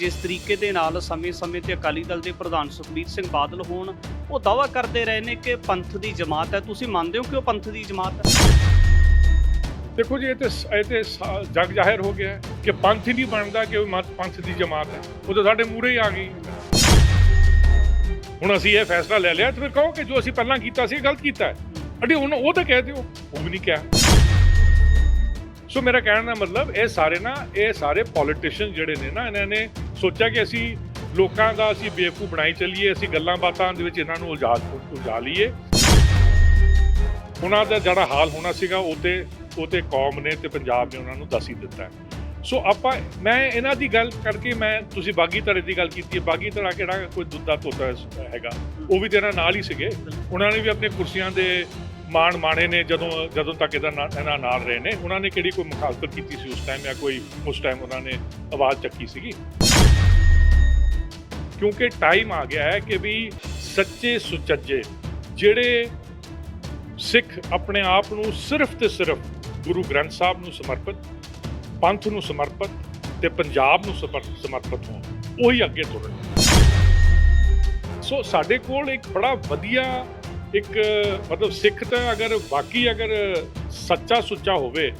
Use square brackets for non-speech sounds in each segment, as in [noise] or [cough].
ਜਿਸ ਤਰੀਕੇ ਦੇ ਨਾਲ ਸਮੇਂ-ਸਮੇਂ ਤੇ ਅਕਾਲੀ ਦਲ ਦੇ ਪ੍ਰਧਾਨ ਸੁਖਬੀਰ ਸਿੰਘ ਬਾਦਲ ਹੋਣ, ਉਹ ਦਾਅਵਾ ਕਰਦੇ ਰਹੇ ਨੇ ਕਿ ਪੰਥ ਦੀ ਜਮਾਤ ਹੈ। ਤੁਸੀਂ ਮੰਨਦੇ ਹੋ ਕਿ ਉਹ ਪੰਥ ਦੀ ਜਮਾਤ ਹੈ? ਦੇਖੋ ਜੀ, ਇਹ ਤੇ ਇਹ ਤੇ ਜਗ ਜ਼ਾਹਿਰ ਹੋ ਗਿਆ ਕਿ ਪੰਥ ਹੀ ਨਹੀਂ ਬਣਦਾ ਕਿ ਉਹ ਪੰਥ ਦੀ ਜਮਾਤ ਹੈ। ਉਹ ਤਾਂ ਸਾਡੇ ਮੂਹਰੇ ਹੀ ਆ ਗਈ। ਹੁਣ ਅਸੀਂ ਇਹ ਫੈਸਲਾ ਲੈ ਲਿਆ ਤੇ ਫਿਰ ਕਹੋ ਕਿ ਜੋ ਅਸੀਂ ਪਹਿਲਾਂ ਕੀਤਾ ਸੀ ਗਲਤ ਕੀਤਾ ਹੈ। ਅੜੀ ਹੁਣ ਉਹ ਤਾਂ ਕਹਿ ਦਿਓ, ਉਹ ਵੀ ਨਹੀਂ ਕਿਹਾ। ਸੋ ਮੇਰਾ ਕਹਿਣ ਦਾ ਮਤਲਬ, ਇਹ ਸਾਰੇ ਨਾ, ਇਹ ਸਾਰੇ ਪੋਲੀਟੀਸ਼ੀਅਨ ਜਿਹੜੇ ਨੇ ਨਾ, ਇਹਨਾਂ ਨੇ ਸੋਚਿਆ ਕਿ ਅਸੀਂ ਲੋਕਾਂ ਦਾ ਅਸੀਂ ਬੇਵਕੂ ਬਣਾਈ ਚੱਲੀਏ, ਅਸੀਂ ਗੱਲਾਂ ਬਾਤਾਂ ਦੇ ਵਿੱਚ ਇਹਨਾਂ ਨੂੰ ਉਲਝਾ ਉਲਝਾ ਲਈਏ। ਉਹਨਾਂ ਦਾ ਜਿਹੜਾ ਹਾਲ ਹੋਣਾ ਸੀਗਾ, ਉਹ ਤੇ ਉਹ ਤੇ ਕੌਮ ਨੇ ਤੇ ਪੰਜਾਬ ਨੇ ਉਹਨਾਂ ਨੂੰ ਦੱਸ ਹੀ ਦਿੱਤਾ ਸੋ ਆਪਾਂ, ਮੈਂ ਇਹਨਾਂ ਦੀ ਗੱਲ ਕਰਕੇ ਮੈਂ, ਤੁਸੀਂ ਬਾਗੀ ਧੜੇ ਦੀ ਗੱਲ ਕੀਤੀ ਹੈ। ਬਾਗੀ ਧੜਾ ਕਿਹੜਾ ਕੋਈ ਦੁੱਧਾ ਤੋਤਾ ਹੈਗਾ, ਉਹ ਵੀ ਤੇਰਾ ਨਾਲ ਹੀ ਸੀਗੇ। ਉਹਨਾਂ ਨੇ ਵੀ ਆਪਣੇ ਕੁਰਸੀਆਂ ਦੇ ਮਾਣ ਮਾਣੇ ਨੇ, ਜਦੋਂ ਜਦੋਂ ਤੱਕ ਇਹਦਾ ਇਹਨਾਂ ਨਾਲ ਰਹੇ ਨੇ। ਉਹਨਾਂ ਨੇ ਕਿਹੜੀ ਕੋਈ ਮੁਖਾਲਫਤ ਕੀਤੀ ਸੀ ਉਸ ਟਾਈਮ ਜਾਂ ਕੋਈ, ਉਸ ਟਾਈਮ ਉਹਨਾਂ ਨੇ ਆਵਾਜ਼ ਚੱਕੀ ਸੀਗੀ? ਕਿਉਂਕਿ ਟਾਈਮ ਆ ਗਿਆ ਹੈ ਕਿ ਵੀ ਸੱਚੇ ਸੁਚੱਜੇ, ਜਿਹੜੇ ਸਿੱਖ ਆਪਣੇ ਆਪ ਨੂੰ ਸਿਰਫ ਤੇ ਸਿਰਫ ਗੁਰੂ ਗ੍ਰੰਥ ਸਾਹਿਬ ਨੂੰ ਸਮਰਪਿਤ, ਪੰਥ ਨੂੰ ਸਮਰਪਿਤ ਤੇ ਪੰਜਾਬ ਨੂੰ ਸਮਰ- ਸਮਰਪਿਤ ਹੋਣ, ਉਹੀ ਅੱਗੇ ਤੁਰਨ ਸੋ ਸਾਡੇ ਕੋਲ ਇੱਕ ਬੜਾ ਵਧੀਆ ਇੱਕ, ਮਤਲਬ ਸਿੱਖ ਤਾਂ ਅਗਰ ਬਾਕੀ ਅਗਰ ਸੱਚਾ ਸੁੱਚਾ ਹੋਵੇ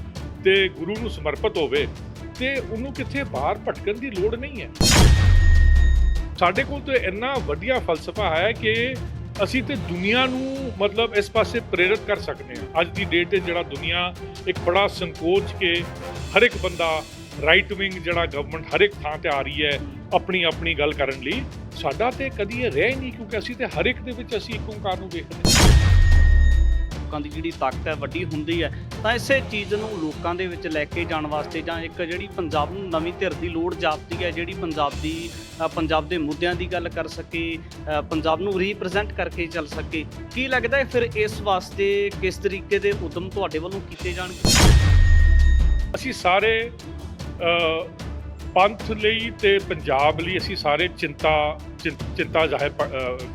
ਤੇ ਗੁਰੂ ਨੂੰ ਸਮਰਪਿਤ ਹੋਵੇ, ਤੇ ਉਹਨੂੰ ਕਿੱਥੇ ਬਾਹਰ ਭਟਕਣ ਦੀ ਲੋੜ ਨਹੀਂ ਹੈ। ਸਾਡੇ ਕੋਲ ਤੇ ਇੰਨਾ ਵਧੀਆ ਫਲਸਫਾ ਹੈ ਕਿ ਅਸੀਂ ਤੇ ਦੁਨੀਆ ਨੂੰ ਮਤਲਬ ਇਸ ਪਾਸੇ ਪ੍ਰੇਰਿਤ ਕਰ ਸਕਦੇ ਹਾਂ। ਅੱਜ ਦੀ ਡੇਟ ਤੇ ਜਿਹੜਾ ਦੁਨੀਆ ਇੱਕ ਬੜਾ ਸੰਕੋਚ ਕੇ ਹਰ ਇੱਕ ਬੰਦਾ ਰਾਈਟ ਵਿੰਗ ਜਿਹੜਾ ਗਵਰਨਮੈਂਟ ਹਰ ਇੱਕ ਥਾਂ ਤੇ ਆ ਰਹੀ ਹੈ ਆਪਣੀ ਆਪਣੀ ਗੱਲ ਕਰਨ ਲਈ, ਸਾਡਾ ਤੇ ਕਦੀ ਇਹ ਰਹਿ ਹੀ ਨਹੀਂ ਕਿਉਂਕਿ ਅਸੀਂ ਤੇ ਹਰ ਇੱਕ ਦੇ ਵਿੱਚ ਅਸੀਂ ਇੱਕ ਓਂਕਾਰ ਨੂੰ ਵੇਖਦੇ ਹਾਂ। ਲੋਕਾਂ ਦੀ ਜਿਹੜੀ ਤਾਕਤ ਹੈ ਵੱਡੀ ਹੁੰਦੀ ਹੈ। ਤਾਂ ਇਸੇ ਚੀਜ਼ ਨੂੰ ਲੋਕਾਂ ਦੇ ਵਿੱਚ ਲੈ ਕੇ ਜਾਣ ਵਾਸਤੇ ਜਾਂ ਇੱਕ ਜਿਹੜੀ ਪੰਜਾਬ ਨੂੰ ਨਵੀਂ ਧਿਰ ਦੀ ਲੋੜ ਜਾਪਦੀ ਹੈ, ਜਿਹੜੀ ਪੰਜਾਬ ਦੀ ਪੰਜਾਬ ਦੇ ਮੁੱਦਿਆਂ ਦੀ ਗੱਲ ਕਰ ਸਕੇ ਪੰਜਾਬ ਨੂੰ ਰੀਪ੍ਰੈਜ਼ੈਂਟ ਕਰਕੇ ਚੱਲ ਸਕੇ। ਕੀ ਲੱਗਦਾ ਹੈ ਫਿਰ ਇਸ ਵਾਸਤੇ ਕਿਸ ਤਰੀਕੇ ਦੇ ਉਦਮ ਤੁਹਾਡੇ ਵੱਲੋਂ ਕੀਤੇ ਜਾਣਗੇ? ਅਸੀਂ ਸਾਰੇ ਪੰਥ ਲਈ ਤੇ ਪੰਜਾਬ ਲਈ ਅਸੀਂ ਸਾਰੇ ਚਿੰਤਾ, ਚਿੰ- ਚਿੰਤਾ ਜ਼ਾਹਿਰ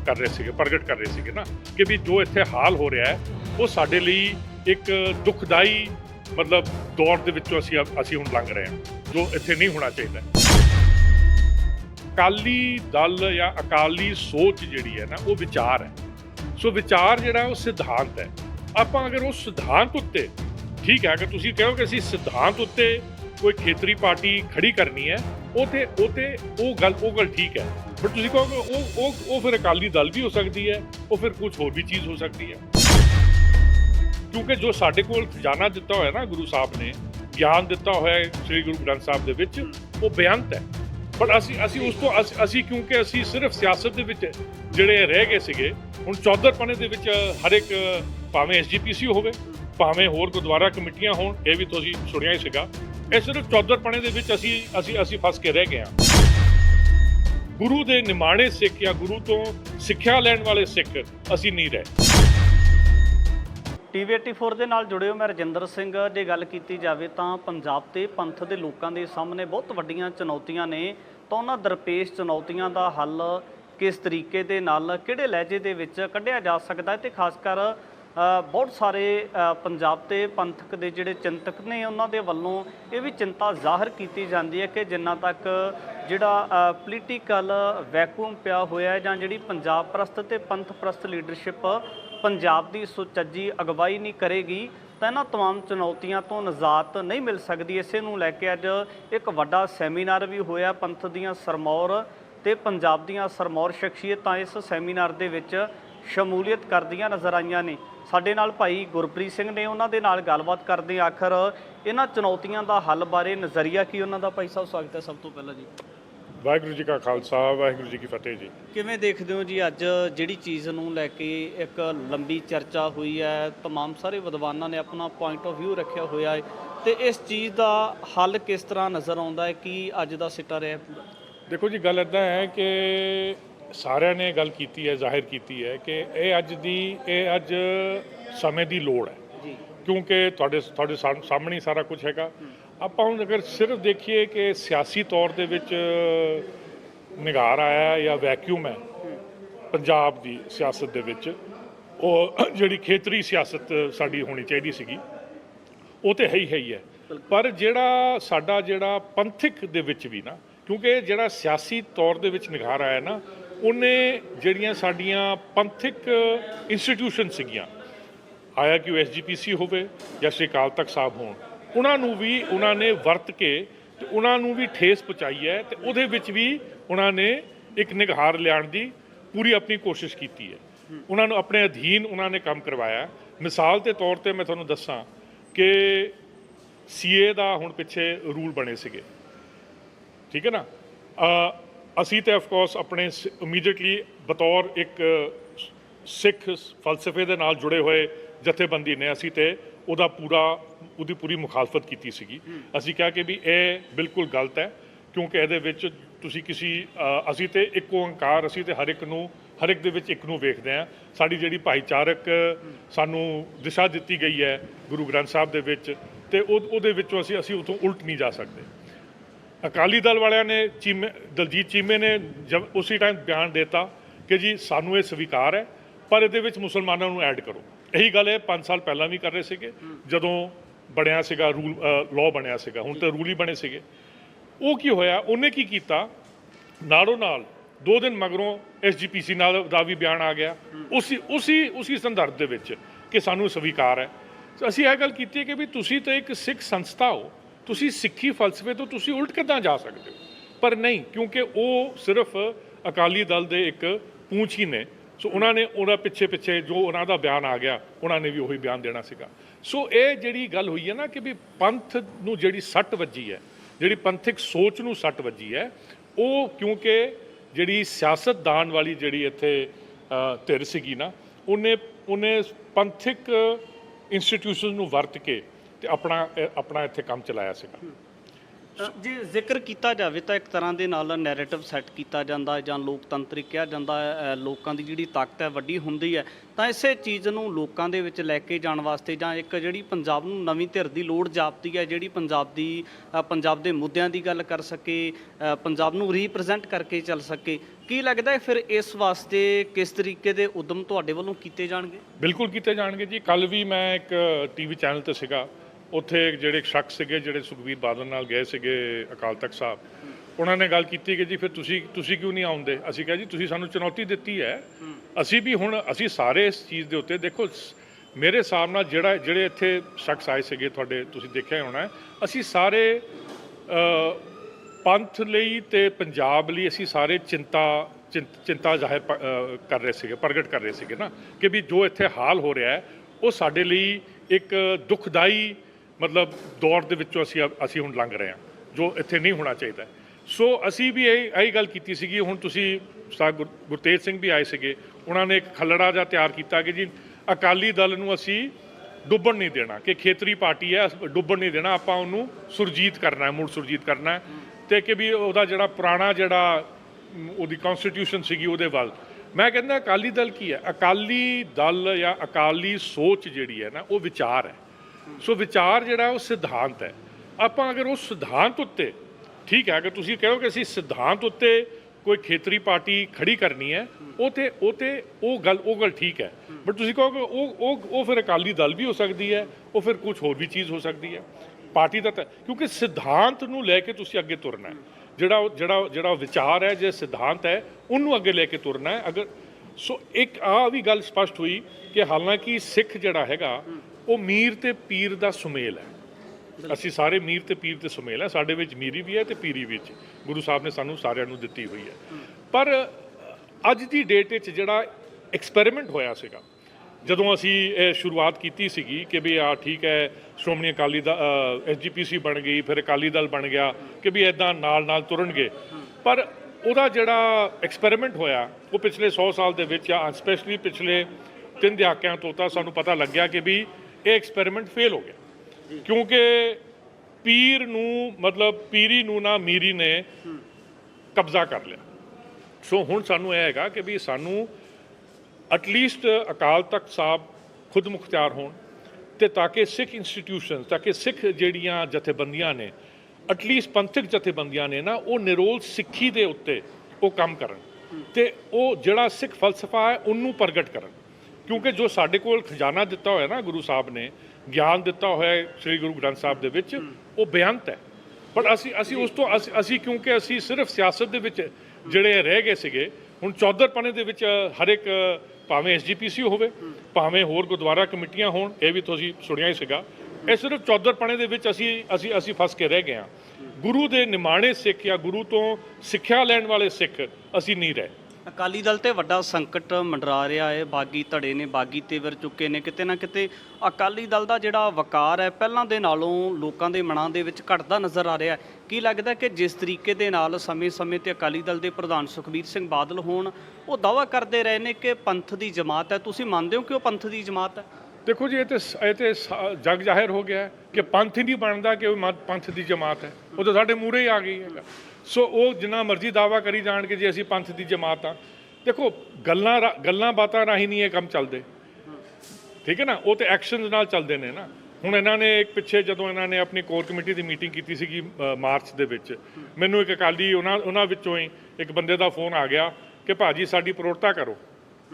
ਕਰ ਰਹੇ ਸੀਗੇ, ਪ੍ਰਗਟ ਕਰ ਰਹੇ ਸੀਗੇ ਨਾ, ਕਿ ਵੀ ਜੋ ਇੱਥੇ ਹਾਲ ਹੋ ਰਿਹਾ ਹੈ, ਉਹ ਸਾਡੇ ਲਈ ਇੱਕ ਦੁਖਦਾਈ ਮਤਲਬ ਦੌਰ ਦੇ ਵਿੱਚੋਂ ਅਸੀਂ ਅਸੀਂ ਹੁਣ ਲੰਘ ਰਹੇ ਹਾਂ, ਜੋ ਇੱਥੇ ਨਹੀਂ ਹੋਣਾ ਚਾਹੀਦਾ। ਅਕਾਲੀ ਦਲ ਜਾਂ ਅਕਾਲੀ ਸੋਚ ਜਿਹੜੀ ਹੈ ਨਾ, ਉਹ ਵਿਚਾਰ ਹੈ। ਸੋ ਵਿਚਾਰ ਜਿਹੜਾ, ਉਹ ਸਿਧਾਂਤ ਹੈ। ਆਪਾਂ ਅਗਰ ਉਸ ਸਿਧਾਂਤ ਉੱਤੇ, ਠੀਕ ਹੈ, ਅਗਰ ਤੁਸੀਂ ਕਹੋ ਕਿ ਅਸੀਂ ਸਿਧਾਂਤ ਉੱਤੇ ਕੋਈ ਖੇਤਰੀ ਪਾਰਟੀ ਖੜੀ ਕਰਨੀ ਹੈ, ਉਹ ਤੇ ਉਹ ਤੇ ਉਹ ਗੱਲ ਉਹ ਗੱਲ ਠੀਕ ਹੈ। ਪਰ ਤੁਸੀਂ ਕਹੋਗੇ ਉਹ ਉਹ ਉਹ ਫਿਰ ਅਕਾਲੀ ਦਲ ਵੀ ਹੋ ਸਕਦੀ ਹੈ, ਉਹ ਫਿਰ ਕੁਝ ਹੋਰ ਵੀ ਚੀਜ਼ ਹੋ ਸਕਦੀ ਹੈ। ਕਿਉਂਕਿ ਜੋ ਸਾਡੇ ਕੋਲ ਖਜ਼ਾਨਾ ਦਿੱਤਾ ਹੋਇਆ ਨਾ ਗੁਰੂ ਸਾਹਿਬ ਨੇ, ਗਿਆਨ ਦਿੱਤਾ ਹੋਇਆ ਹੈ ਸ੍ਰੀ ਗੁਰੂ ਗ੍ਰੰਥ ਸਾਹਿਬ ਦੇ ਵਿੱਚ, ਉਹ ਬੇਅੰਤ ਹੈ। ਪਰ ਅਸੀਂ ਅਸੀਂ ਉਸ ਤੋਂ, ਅਸੀਂ- ਅਸੀਂ ਕਿਉਂਕਿ ਅਸੀਂ ਸਿਰਫ ਸਿਆਸਤ ਦੇ ਵਿੱਚ ਜਿਹੜੇ ਰਹਿ ਗਏ ਸੀਗੇ, ਹੁਣ ਚੌਧਰਪਣੇ ਦੇ ਵਿੱਚ ਹਰ ਇੱਕ ਭਾਵੇਂ ਐਸਜੀਪੀਸੀ ਹੋਵੇ, ਭਾਵੇਂ ਹੋਰ ਗੁਰਦੁਆਰਾ ਕਮੇਟੀਆਂ ਹੋਣ, ਇਹ ਵੀ ਤੁਸੀਂ ਸੁਣਿਆ ਹੀ ਸੀਗਾ। ਇਹ ਸਿਰਫ ਚੌਧਰਪਣੇ ਦੇ ਵਿੱਚ ਅਸੀਂ ਅਸੀਂ ਅਸੀਂ ਫਸ ਕੇ ਰਹਿ ਗਏ ਹਾਂ। ਗੁਰੂ ਦੇ ਨਿਮਾਣੇ ਸਿੱਖ ਜਾਂ ਗੁਰੂ ਤੋਂ ਸਿੱਖਿਆ ਲੈਣ ਵਾਲੇ ਸਿੱਖ ਅਸੀਂ ਨਹੀਂ ਰਹੇ। ਟੀਵੀ 84 ਦੇ ਨਾਲ ਜੁੜਿਓ ਮੈਂ ਰਜਿੰਦਰ ਸਿੰਘ ਜੇ ਗੱਲ ਕੀਤੀ ਜਾਵੇ ਤਾਂ ਪੰਜਾਬ ਤੇ ਪੰਥ ਦੇ ਲੋਕਾਂ ਦੇ ਸਾਹਮਣੇ ਬਹੁਤ ਵੱਡੀਆਂ ਚੁਣੌਤੀਆਂ ਨੇ। ਤਾਂ ਉਹਨਾਂ ਦਰਪੇਸ਼ ਚੁਣੌਤੀਆਂ ਦਾ ਹੱਲ ਕਿਸ ਤਰੀਕੇ ਦੇ ਨਾਲ, ਕਿਹੜੇ ਲਹਿਜੇ ਦੇ ਵਿੱਚ ਕੱਢਿਆ ਜਾ ਸਕਦਾ ਹੈ ਤੇ ਖਾਸ ਕਰ ਬਹੁਤ ਸਾਰੇ ਪੰਜਾਬ ਤੇ ਪੰਥਕ ਦੇ ਜਿਹੜੇ ਚਿੰਤਕ ਨੇ ਉਹਨਾਂ ਦੇ ਵੱਲੋਂ ਇਹ ਵੀ ਚਿੰਤਾ ਜ਼ਾਹਰ ਕੀਤੀ ਜਾਂਦੀ ਹੈ ਕਿ ਜਿੰਨਾ ਤੱਕ ਜਿਹੜਾ ਪੋਲੀਟੀਕਲ ਵੈਕੂਮ ਪਿਆ ਹੋਇਆ ਜਾਂ ਜਿਹੜੀ ਪੰਜਾਬ ਪ੍ਰਸਤ ਤੇ ਪੰਥ ਪ੍ਰਸਤ ਲੀਡਰਸ਼ਿਪ ਪੰਜਾਬ ਦੀ ਸੁਚੱਜੀ ਅਗਵਾਈ ਨਹੀਂ ਕਰੇਗੀ ਤਾਂ ਇਹਨਾਂ तमाम ਚੁਣੌਤੀਆਂ ਤੋਂ ਨਿਜਾਤ ਨਹੀਂ ਮਿਲ ਸਕਦੀ ਇਸੇ ਨੂੰ ਲੈ ਕੇ ਅੱਜ ਇੱਕ ਵੱਡਾ ਸੈਮੀਨਾਰ ਵੀ ਹੋਇਆ ਪੰਥ ਦੀਆਂ ਸਰਮੌਰ ਤੇ ਪੰਜਾਬ ਦੀਆਂ ਸਰਮੌਰ ਸ਼ਖਸੀਅਤਾਂ ਇਸ ਸੈਮੀਨਾਰ ਦੇ ਵਿੱਚ ਸ਼ਮੂਲੀਅਤ ਕਰਦੀਆਂ ਨਜ਼ਰ ਆਈਆਂ ਨੇ ਸਾਡੇ ਨਾਲ ਭਾਈ ਗੁਰਪ੍ਰੀਤ ਸਿੰਘ ਨੇ ਉਹਨਾਂ ਦੇ ਨਾਲ ਗੱਲਬਾਤ ਕਰਦੇ ਹਾਂ। ਆਖਰ ਇਹਨਾਂ ਚੁਣੌਤੀਆਂ ਦਾ ਹੱਲ ਬਾਰੇ ਨਜ਼ਰੀਆ ਕੀ ਉਹਨਾਂ ਦਾ ਭਾਈ ਸਾਹਿਬ ਸਵਾਗਤ ਹੈ ਸਭ ਤੋਂ ਪਹਿਲਾਂ ਜੀ ਵਾਹਿਗੁਰੂ ਜੀ ਕਾ ਖਾਲਸਾ ਵਾਹਿਗੁਰੂ ਜੀ ਕੀ ਫਤਿਹ ਜੀ ਕਿਵੇਂ ਦੇਖਦੇ ਹੋ ਜੀ ਅੱਜ ਜਿਹੜੀ ਚੀਜ਼ ਨੂੰ ਲੈ ਕੇ ਇੱਕ ਲੰਬੀ ਚਰਚਾ ਹੋਈ ਹੈ तमाम ਸਾਰੇ ਵਿਦਵਾਨਾਂ ਨੇ ਆਪਣਾ ਪੁਆਇੰਟ ਆਫ View ਰੱਖਿਆ ਹੋਇਆ ਹੈ ਤੇ ਇਸ ਚੀਜ਼ ਦਾ ਹੱਲ ਕਿਸ ਤਰ੍ਹਾਂ ਨਜ਼ਰ ਆਉਂਦਾ ਹੈ ਕਿ ਅੱਜ ਦਾ ਸਿੱਟਾ ਰਿਹਾ ਪੂਰਾ ਦੇਖੋ ਜੀ ਗੱਲ ਇਦਾਂ ਹੈ ਕਿ ਸਾਰਿਆਂ ਨੇ ਗੱਲ ਕੀਤੀ ਹੈ ਜ਼ਾਹਿਰ ਕੀਤੀ ਹੈ ਕਿ ਇਹ ਅੱਜ ਦੀ ਇਹ ਅੱਜ ਸਮੇਂ ਦੀ ਲੋੜ ਹੈ ਜੀ ਕਿਉਂਕਿ ਤੁਹਾਡੇ ਤੁਹਾਡੇ ਸਾਹਮ- ਸਾਹਮਣੇ ਹੀ ਸਾਰਾ ਕੁਝ ਹੈਗਾ ਆਪਾਂ ਹੁਣ ਅਗਰ ਸਿਰਫ ਦੇਖੀਏ ਕਿ ਸਿਆਸੀ ਤੌਰ ਦੇ ਵਿੱਚ ਨਿਗਾਰ ਆਇਆ ਹੈ ਜਾਂ ਵੈਕਿਊਮ ਹੈ ਪੰਜਾਬ ਦੀ ਸਿਆਸਤ ਦੇ ਵਿੱਚ ਉਹ [clears throat] ਜਿਹੜੀ ਖੇਤਰੀ ਸਿਆਸਤ ਸਾਡੀ ਹੋਣੀ ਚਾਹੀਦੀ ਸੀਗੀ ਉਹ ਤੇ ਹੈ ਹੀ ਹੈ ਹੀ ਹੈ। ਪਰ ਜਿਹੜਾ ਸਾਡਾ ਜਿਹੜਾ ਪੰਥਕ ਦੇ ਵਿੱਚ ਵੀ ਨਾ ਕਿਉਂਕਿ ਜਿਹੜਾ ਸਿਆਸੀ ਤੌਰ ਦੇ ਵਿੱਚ ਨਿਖਾਰ ਆਇਆ ਨਾ ਉਹਨੇ ਜਿਹੜੀਆਂ ਸਾਡੀਆਂ ਪੰਥਕ ਇੰਸਟੀਟਿਊਸ਼ਨ ਸੀਗੀਆਂ ਆਇਆ ਕਿ ਉਹ ਐਸਜੀਪੀਸੀ ਹੋਵੇ ਜਾਂ ਸ਼੍ਰੀ ਅਕਾਲ ਤਖਤ ਸਾਹਿਬ ਹੋਣ ਉਹਨਾਂ ਨੂੰ ਵੀ ਉਹਨਾਂ ਨੇ ਵਰਤ ਕੇ ਤੇ ਉਹਨਾਂ ਨੂੰ ਵੀ ਠੇਸ ਪਹੁੰਚਾਈ ਹੈ ਤੇ ਉਹਦੇ ਵਿੱਚ ਵੀ ਉਹਨਾਂ ਨੇ ਇੱਕ ਨਿਗਾਰ ਲਿਆਉਣ ਦੀ ਪੂਰੀ ਆਪਣੀ ਕੋਸ਼ਿਸ਼ ਕੀਤੀ ਹੈ। ਉਹਨਾਂ ਨੂੰ ਆਪਣੇ ਅਧੀਨ ਉਹਨਾਂ ਨੇ ਕੰਮ ਕਰਵਾਇਆ। ਮਿਸਾਲ ਦੇ ਤੌਰ ਤੇ ਮੈਂ ਤੁਹਾਨੂੰ ਦੱਸਾਂ ਕਿ ਸੀਏ ਦਾ ਹੁਣ ਪਿੱਛੇ ਰੂਲ ਬਣੇ ਸੀਗੇ। ਠੀਕ ਹੈ ਨਾ? ਅਸੀਂ ਤੇ ਆਫ ਕੋਰਸ ਆਪਣੇ ਇਮੀਡੀਏਟਲੀ ਬਤੌਰ ਇੱਕ ਸਿੱਖ ਫਲਸਫੇ ਦੇ ਨਾਲ ਜੁੜੇ ਹੋਏ ਜਥੇਬੰਦੀ ਨੇ ਅਸੀਂ ਤੇ ਉਹਦਾ ਪੂਰਾ ਉਹਦੀ ਪੂਰੀ ਮੁਖਾਲਫਤ ਕੀਤੀ ਸੀਗੀ। ਅਸੀਂ ਕਿਹਾ ਕਿ ਵੀ ਇਹ ਬਿਲਕੁਲ ਗਲਤ ਹੈ ਕਿਉਂਕਿ ਇਹਦੇ ਵਿੱਚ ਤੁਸੀਂ ਕਿਸੇ ਅਸੀਂ ਤੇ ਇੱਕ ਓੰਕਾਰ ਅਸੀਂ ਤੇ ਹਰ ਇੱਕ ਨੂੰ ਹਰ ਇੱਕ ਦੇ ਵਿੱਚ ਇੱਕ ਨੂੰ ਵੇਖਦੇ ਆ ਸਾਡੀ ਜਿਹੜੀ ਭਾਈਚਾਰਕ ਸਾਨੂੰ ਦਿਸ਼ਾ ਦਿੱਤੀ ਗਈ ਹੈ ਗੁਰੂ ਗ੍ਰੰਥ ਸਾਹਿਬ ਦੇ ਵਿੱਚ ਤੇ ਉਹ- ਉਹਦੇ ਵਿੱਚੋਂ ਅਸੀਂ ਅਸੀਂ ਉਥੋਂ ਉਲਟ ਨਹੀਂ ਜਾ ਸਕਦੇ। ਅਕਾਲੀ ਦਲ ਵਾਲਿਆਂ ਨੇ ਚੀਮੇ ਦਲਜੀਤ ਚੀਮੇ ਨੇ ਜਬ ਉਸੇ ਟਾਈਮ ਬਿਆਨ ਦਿੱਤਾ ਕਿ ਜੀ ਸਾਨੂੰ ਇਹ ਸਵੀਕਾਰ ਹੈ ਪਰ ਇਹਦੇ ਵਿੱਚ ਮੁਸਲਮਾਨਾਂ ਨੂੰ ਐਡ ਕਰੋ। ਇਹੀ ਗੱਲ ਇਹ 5 ਸਾਲ ਪਹਿਲਾਂ ਵੀ ਕਰ ਰਹੇ ਸੀਗੇ। ਜਦੋਂ ਬਣਿਆ ਸੀਗਾ ਰੂਲ ਲਾਅ ਬਣਿਆ ਸੀਗਾ, ਹੁਣ ਤਾਂ ਰੂਲ ਹੀ ਬਣੇ ਸੀਗੇ। ਉਹ ਕੀ ਹੋਇਆ, ਉਹਨੇ ਕੀ ਕੀਤਾ? ਨਾਲੋਂ ਨਾਲ ਦੋ ਦਿਨ ਮਗਰੋਂ ਐਸਜੀਪੀਸੀ ਨਾਲ ਦਾ ਵੀ ਬਿਆਨ ਆ ਗਿਆ। ਉਸੇ ਉਸੇ ਉਸੇ ਸੰਦਰਭ ਦੇ ਵਿੱਚ ਕਿ ਸਾਨੂੰ ਸਵੀਕਾਰ ਹੈ। ਅਸੀਂ ਇਹ ਗੱਲ ਕੀਤੀ ਕਿ ਵੀ ਤੁਸੀਂ ਤਾਂ ਇੱਕ ਸਿੱਖ ਸੰਸਥਾ ਹੋ, ਤੁਸੀਂ ਸਿੱਖੀ ਫਲਸਫੇ ਤੋਂ ਤੁਸੀਂ ਉਲਟ ਕਿੱਦਾਂ ਜਾ ਸਕਦੇ ਹੋ? ਪਰ ਨਹੀਂ, ਕਿਉਂਕਿ ਉਹ ਸਿਰਫ ਅਕਾਲੀ ਦਲ ਦੇ ਇੱਕ ਪੂੰਛ ਹੀ ਨੇ। ਸੋ ਉਹਨਾਂ ਨੇ ਉਹਨਾਂ ਪਿੱਛੇ ਪਿੱਛੇ ਜੋ ਉਹਨਾਂ ਦਾ ਬਿਆਨ ਆ ਗਿਆ, ਉਹਨਾਂ ਨੇ ਵੀ ਉਹੀ ਬਿਆਨ ਦੇਣਾ ਸੀਗਾ। ਸੋ ਇਹ ਜਿਹੜੀ ਗੱਲ ਹੋਈ ਹੈ ਨਾ ਕਿ ਵੀ ਪੰਥ ਨੂੰ ਜਿਹੜੀ ਸੱਟ ਵੱਜੀ ਹੈ, ਜਿਹੜੀ ਪੰਥਕ ਸੋਚ ਨੂੰ ਸੱਟ ਵੱਜੀ ਹੈ, ਉਹ ਕਿਉਂਕਿ ਜਿਹੜੀ ਸਿਆਸਤਦਾਨ ਵਾਲੀ ਜਿਹੜੀ ਇੱਥੇ ਧਿਰ ਸੀਗੀ ਨਾ, ਉਹਨੇ ਉਹਨੇ ਪੰਥਕ ਇੰਸਟੀਟਿਊਸ਼ਨ ਨੂੰ ਵਰਤ ਕੇ ਤੇ ਆਪਣਾ ਆਪਣਾ ਇੱਥੇ ਕੰਮ ਚਲਾਇਆ ਸੀਗਾ। ਜੇ ਜ਼ਿਕਰ ਕੀਤਾ ਜਾਵੇ ਤਾਂ ਇੱਕ ਤਰ੍ਹਾਂ ਦੇ ਨਾਲ ਨੈਰੇਟਿਵ ਸੈੱਟ ਕੀਤਾ ਜਾਂਦਾ ਹੈ ਜਾਂ ਲੋਕਤੰਤਰੀ ਕਿਹਾ ਜਾਂਦਾ ਹੈ ਲੋਕਾਂ ਦੀ ਜਿਹੜੀ ਤਾਕਤ ਹੈ ਵੱਡੀ ਹੁੰਦੀ ਹੈ, ਤਾਂ ਇਸੇ ਚੀਜ਼ ਨੂੰ ਲੋਕਾਂ ਦੇ ਵਿੱਚ ਲੈ ਕੇ ਜਾਣ ਵਾਸਤੇ ਜਾਂ ਇੱਕ ਜਿਹੜੀ ਪੰਜਾਬ ਨੂੰ ਨਵੀਂ ਧਿਰ ਦੀ ਲੋੜ ਜਾਪਦੀ ਹੈ, ਜਿਹੜੀ ਪੰਜਾਬ ਦੀ ਪੰਜਾਬ ਦੇ ਮੁੱਦਿਆਂ ਦੀ ਗੱਲ ਕਰ ਸਕੇ ਪੰਜਾਬ ਨੂੰ ਰੀਪ੍ਰੈਜ਼ੈਂਟ ਕਰਕੇ ਚੱਲ ਸਕੇ, ਕੀ ਲੱਗਦਾ ਹੈ ਫਿਰ ਇਸ ਵਾਸਤੇ ਕਿਸ ਤਰੀਕੇ ਦੇ ਉਦਮ ਤੁਹਾਡੇ ਵੱਲੋਂ ਕੀਤੇ ਜਾਣਗੇ? ਬਿਲਕੁਲ ਕੀਤੇ ਜਾਣਗੇ ਜੀ। ਕੱਲ ਵੀ ਮੈਂ ਇੱਕ ਟੀਵੀ ਚੈਨਲ ਤੇ ਸੀਗਾ। ਉੱਥੇ ਜਿਹੜੇ ਸ਼ਖਸ ਸੀਗੇ, ਜਿਹੜੇ ਸੁਖਬੀਰ ਬਾਦਲ ਨਾਲ ਗਏ ਸੀਗੇ ਅਕਾਲ ਤਖਤ ਸਾਹਿਬ, ਉਹਨਾਂ ਨੇ ਗੱਲ ਕੀਤੀ ਕਿ ਜੀ ਫਿਰ ਤੁਸੀਂ ਤੁਸੀਂ ਕਿਉਂ ਨਹੀਂ ਆਉਂਦੇ? ਅਸੀਂ ਕਿਹਾ ਜੀ, ਤੁਸੀਂ ਸਾਨੂੰ ਚੁਣੌਤੀ ਦਿੱਤੀ ਹੈ। ਅਸੀਂ ਵੀ ਹੁਣ, ਅਸੀਂ ਸਾਰੇ ਇਸ ਚੀਜ਼ ਦੇ ਉੱਤੇ, ਦੇਖੋ ਮੇਰੇ ਹਿਸਾਬ ਨਾਲ ਜਿਹੜਾ, ਜਿਹੜੇ ਇੱਥੇ ਸ਼ਖਸ ਆਏ ਸੀਗੇ ਤੁਹਾਡੇ, ਤੁਸੀਂ ਦੇਖਿਆ ਹੋਣਾ ਅਸੀਂ ਸਾਰੇ ਪੰਥ ਲਈ ਤੇ ਪੰਜਾਬ ਲਈ ਅਸੀਂ ਸਾਰੇ ਚਿੰਤਾ ਚਿੰਤ- ਚਿੰਤਾ ਜ਼ਾਹਿਰ ਕਰ ਰਹੇ ਸੀਗੇ, ਪ੍ਰਗਟ ਕਰ ਰਹੇ ਸੀਗੇ ਨਾ, ਕਿ ਵੀ ਜੋ ਇੱਥੇ ਹਾਲ ਹੋ ਰਿਹਾ ਹੈ, ਉਹ ਸਾਡੇ ਲਈ ਇੱਕ ਦੁਖਦਾਈ ਮਤਲਬ ਦੌਰ ਦੇ ਵਿੱਚੋਂ ਅਸੀਂ ਅਸੀਂ ਹੁਣ ਲੰਘ ਰਹੇ ਹਾਂ, ਜੋ ਇੱਥੇ ਨਹੀਂ ਹੋਣਾ ਚਾਹੀਦਾ। ਸੋ ਅਸੀਂ ਵੀ ਇਹ, ਇਹੀ ਗੱਲ ਕੀਤੀ ਸੀਗੀ, ਹੁਣ ਤੁਸੀਂ ਸਾ ਗੁਰ- ਗੁਰਤੇਜ ਸਿੰਘ ਵੀ ਆਏ ਸੀਗੇ, ਉਹਨਾਂ ਨੇ ਇੱਕ ਖੱਲੜਾ ਜਿਹਾ ਤਿਆਰ ਕੀਤਾ ਕਿ ਜੀ ਅਕਾਲੀ ਦਲ ਨੂੰ ਅਸੀਂ ਡੁੱਬਣ ਨਹੀਂ ਦੇਣਾ, ਕਿ ਖੇਤਰੀ ਪਾਰਟੀ ਹੈ ਡੁੱਬਣ ਨਹੀਂ ਦੇਣਾ, ਆਪਾਂ ਉਹਨੂੰ ਸੁਰਜੀਤ ਕਰਨਾ ਹੈ ਮੁੜ ਸੁਰਜੀਤ ਕਰਨਾ ਹੈ। ਤੇ ਕਿ ਵੀ ਉਹਦਾ ਜਿਹੜਾ ਪੁਰਾਣਾ ਜਿਹੜਾ ਉਹਦੀ ਕਨਸਟੀਟਿਊਸ਼ਨ ਸੀਗੀ ਉਹਦੇ ਵੱਲ। ਮੈਂ ਕਹਿੰਦਾ ਅਕਾਲੀ ਦਲ ਕੀ ਹੈ? ਅਕਾਲੀ ਦਲ ਜਾਂ ਅਕਾਲੀ ਸੋਚ ਜਿਹੜੀ ਹੈ ਨਾ, ਉਹ ਵਿਚਾਰ ਹੈ। ਸੋ ਵਿਚਾਰ ਜਿਹੜਾ ਉਹ ਸਿਧਾਂਤ ਹੈ। ਆਪਾਂ ਅਗਰ ਉਹ ਸਿਧਾਂਤ ਉੱਤੇ, ਠੀਕ ਹੈ, ਅਗਰ ਤੁਸੀਂ ਕਹੋ ਕਿ ਅਸੀਂ ਸਿਧਾਂਤ ਉੱਤੇ ਕੋਈ ਖੇਤਰੀ ਪਾਰਟੀ ਖੜੀ ਕਰਨੀ ਹੈ, ਉਹ ਤੇ ਉਹ ਤੇ ਉਹ ਗੱਲ ਉਹ ਗੱਲ ਠੀਕ ਹੈ। ਬਟ ਤੁਸੀਂ ਕਹੋ ਕਿ ਉਹ ਉਹ ਉਹ ਫਿਰ ਅਕਾਲੀ ਦਲ ਵੀ ਹੋ ਸਕਦੀ ਹੈ, ਉਹ ਫਿਰ ਕੁਝ ਹੋਰ ਵੀ ਚੀਜ਼ ਹੋ ਸਕਦੀ ਹੈ। ਪਾਰਟੀ ਦਾ ਤਾਂ, ਕਿਉਂਕਿ ਸਿਧਾਂਤ ਨੂੰ ਲੈ ਕੇ ਤੁਸੀਂ ਅੱਗੇ ਤੁਰਨਾ ਹੈ। ਜਿਹੜਾ ਉਹ- ਜਿਹੜਾ ਜਿਹੜਾ ਵਿਚਾਰ ਹੈ, ਜੇ ਸਿਧਾਂਤ ਹੈ, ਉਹਨੂੰ ਅੱਗੇ ਲੈ ਕੇ ਤੁਰਨਾ ਹੈ। ਅਗਰ, ਸੋ ਇੱਕ ਆ ਵੀ ਗੱਲ ਸਪਸ਼ਟ ਹੋਈ ਕਿ ਹਾਲਾਂਕਿ ਸਿੱਖ ਜਿਹੜਾ ਹੈਗਾ ਉਹ ਮੀਰ ਤੇ ਪੀਰ ਦਾ ਸੁਮੇਲ ਹੈ। ਅਸੀਂ ਸਾਰੇ ਮੀਰ ਤੇ ਪੀਰ ਤੇ ਸੁਮੇਲ ਹੈ। ਸਾਡੇ ਵਿੱਚ ਮੀਰੀ ਵੀ ਹੈ ਤੇ ਪੀਰੀ ਵੀ ਹੈ ਗੁਰੂ ਸਾਹਿਬ ਨੇ ਸਾਨੂੰ ਸਾਰਿਆਂ ਨੂੰ ਦਿੱਤੀ ਹੋਈ ਹੈ। ਪਰ ਅੱਜ ਦੀ ਡੇਟ ਵਿੱਚ ਜਿਹੜਾ ਐਕਸਪੈਰੀਮੈਂਟ ਹੋਇਆ ਸੀਗਾ ਜਦੋਂ ਅਸੀਂ ਇਹ ਸ਼ੁਰੂਆਤ ਕੀਤੀ ਸੀਗੀ ਕਿ ਵੀ ਆ ਠੀਕ ਹੈ ਸ਼੍ਰੋਮਣੀ ਅਕਾਲੀ ਦਾ ਐਸਜੀਪੀਸੀ ਬਣ ਗਈ ਫਿਰ ਅਕਾਲੀ ਦਲ ਬਣ ਗਿਆ ਕਿ ਵੀ ਇਦਾਂ ਨਾਲ ਨਾਲ ਤੁਰਨਗੇ ਪਰ ਉਹਦਾ ਜਿਹੜਾ ਐਕਸਪੈਰੀਮੈਂਟ ਹੋਇਆ ਉਹ ਪਿਛਲੇ 100 ਸਾਲ ਦੇ ਵਿੱਚ ਆ ਸਪੈਸ਼ਲੀ ਪਿਛਲੇ ਤਿੰਨ ਦਹਾਕਿਆਂ ਤੋਂ ਤਾਂ ਸਾਨੂੰ ਪਤਾ ਲੱਗਿਆ ਕਿ ਵੀ ਇਹ ਐਕਸਪੈਰੀਮੈਂਟ ਫੇਲ ਹੋ ਗਿਆ। ਕਿਉਂਕਿ ਪੀਰ ਨੂੰ, ਮਤਲਬ ਪੀਰੀ ਨੂੰ ਨਾ ਮੀਰੀ ਨੇ ਕਬਜ਼ਾ ਕਰ ਲਿਆ। ਸੋ ਹੁਣ ਸਾਨੂੰ ਇਹ ਹੈਗਾ ਕਿ ਵੀ ਸਾਨੂੰ ਐਟਲੀਸਟ ਅਕਾਲ ਤਖਤ ਸਾਹਿਬ ਖੁਦ ਮੁਖਤਿਆਰ ਹੋਣ ਤੇ ਤਾਂ ਕਿ ਸਿੱਖ ਇੰਸਟੀਟਿਊਸ਼ਨਸ ਤਾਂ ਕਿ ਸਿੱਖ ਜਿਹੜੀਆਂ ਜਥੇਬੰਦੀਆਂ ਨੇ ਐਟਲੀਸਟ ਪੰਥਕ ਜਥੇਬੰਦੀਆਂ ਨੇ ਨਾ, ਉਹ ਨਿਰੋਲ ਸਿੱਖੀ ਦੇ ਉੱਤੇ ਉਹ ਕੰਮ ਕਰਨ ਤੇ ਉਹ ਜਿਹੜਾ ਸਿੱਖ ਫਲਸਫਾ ਹੈ, ਉਹਨੂੰ ਪ੍ਰਗਟ ਕਰਨ। ਕਿਉਂਕਿ ਜੋ ਸਾਡੇ ਕੋਲ ਖਜ਼ਾਨਾ ਦਿੱਤਾ ਹੋਇਆ ਨਾ ਗੁਰੂ ਸਾਹਿਬ ਨੇ, ਗਿਆਨ ਦਿੱਤਾ ਹੋਇਆ ਸ੍ਰੀ ਗੁਰੂ ਗ੍ਰੰਥ ਸਾਹਿਬ ਦੇ ਵਿੱਚ, ਉਹ ਬੇਅੰਤ ਹੈ। ਪਰ ਅਸੀਂ ਅਸੀਂ ਉਸ ਤੋਂ, ਅਸੀਂ- ਅਸੀਂ ਕਿਉਂਕਿ ਅਸੀਂ ਸਿਰਫ ਸਿਆਸਤ ਦੇ ਵਿੱਚ ਜਿਹੜੇ ਰਹਿ ਗਏ ਸੀਗੇ, ਹੁਣ ਚੌਧਰਪਣੇ ਦੇ ਵਿੱਚ ਹਰ ਇੱਕ ਭਾਵੇਂ ਐਸਜੀਪੀਸੀ ਹੋਵੇ, ਭਾਵੇਂ ਹੋਰ ਗੁਰਦੁਆਰਾ ਕਮੇਟੀਆਂ ਹੋਣ, ਇਹ ਵੀ ਤੁਸੀਂ ਸੁਣਿਆ ਹੀ ਸੀਗਾ। ਇਹ ਸਿਰਫ ਚੌਧਰਪਣੇ ਦੇ ਵਿੱਚ ਅਸੀਂ ਅਸੀਂ ਅਸੀਂ ਫਸ ਕੇ ਰਹਿ ਗਏ ਹਾਂ। ਗੁਰੂ ਦੇ ਨਿਮਾਣੇ ਸਿੱਖ ਜਾਂ ਗੁਰੂ ਤੋਂ ਸਿੱਖਿਆ ਲੈਣ ਵਾਲੇ ਸਿੱਖ ਅਸੀਂ ਨਹੀਂ ਰਹੇ। ਅਕਾਲੀ ਦਲ ਤੇ ਵੱਡਾ ਸੰਕਟ ਮੰਡਰਾ ਰਿਹਾ ਹੈ। ਬਾਗੀ ਧੜੇ ਨੇ ਬਾਗੀ ਤੇਵਰ ਚੁੱਕੇ ਨੇ। ਕਿਤੇ ਨਾ ਕਿਤੇ ਅਕਾਲੀ ਦਲ ਦਾ ਜਿਹੜਾ ਵਕਾਰ ਹੈ, ਪਹਿਲਾਂ ਦੇ ਨਾਲੋਂ ਲੋਕਾਂ ਦੇ ਮਨਾਂ ਦੇ ਵਿੱਚ ਘਟਦਾ ਨਜ਼ਰ ਆ ਰਿਹਾ ਹੈ। ਕੀ ਲੱਗਦਾ ਕਿ ਜਿਸ ਤਰੀਕੇ ਦੇ ਨਾਲ ਸਮੇਂ-ਸਮੇਂ ਤੇ ਅਕਾਲੀ ਦਲ ਦੇ ਪ੍ਰਧਾਨ ਸੁਖਬੀਰ ਸਿੰਘ ਬਾਦਲ ਹੋਣ, ਉਹ ਦਾਵਾ ਕਰਦੇ ਰਹੇ ਨੇ ਕਿ ਪੰਥ ਦੀ ਜਮਾਤ ਹੈ। ਤੁਸੀਂ ਮੰਨਦੇ ਹੋ ਕਿ ਉਹ ਪੰਥ ਦੀ ਜਮਾਤ ਹੈ? ਦੇਖੋ ਜੀ, ਇਹ ਤੇ ਸ- ਇਹ ਤੇ ਜਗ ਜ਼ਾਹਿਰ ਹੋ ਗਿਆ ਕਿ ਪੰਥ ਹੀ ਨਹੀਂ ਬਣਦਾ ਕਿ ਉਹ ਮ- ਪੰਥ ਦੀ ਜਮਾਤ ਹੈ। ਉਹ ਤਾਂ ਸਾਡੇ ਮੂਹਰੇ ਹੀ ਆ ਗਈ ਹੈਗਾ ਸੋ ਉਹ ਜਿੰਨਾ ਮਰਜ਼ੀ ਦਾਵਾ ਕਰੀ ਜਾਣ ਕਿ ਜੇ ਅਸੀਂ ਪੰਥ ਦੀ ਜਮਾਤ ਆ ਦੇਖੋ ਗੱਲਾਂ ਰਾ- ਗੱਲਾਂ ਬਾਤਾਂ ਰਾਹੀਂ ਨਹੀਂ ਇਹ ਕੰਮ ਚੱਲਦੇ। ਠੀਕ ਹੈ ਨਾ? ਉਹ ਤੇ ਐਕਸ਼ਨਸ ਨਾਲ ਚੱਲਦੇ ਨੇ ਨਾ। ਹੁਣ ਇਹਨਾਂ ਨੇ ਇੱਕ ਪਿੱਛੇ ਜਦੋਂ ਇਹਨਾਂ ਨੇ ਆਪਣੀ ਕੋਰ ਕਮੇਟੀ ਦੀ ਮੀਟਿੰਗ ਕੀਤੀ ਸੀਗੀ ਅ, ਮਾਰਚ ਦੇ ਵਿੱਚ ਮੈਨੂੰ ਇੱਕ ਅਕਾਲੀ ਉਹਨਾਂ ਉਹਨਾਂ ਵਿੱਚੋਂ ਹੀ ਇੱਕ ਬੰਦੇ ਦਾ ਫੋਨ ਆ ਗਿਆ ਕਿ ਭਾਜੀ ਸਾਡੀ ਪ੍ਰੋੜਤਾ ਕਰੋ।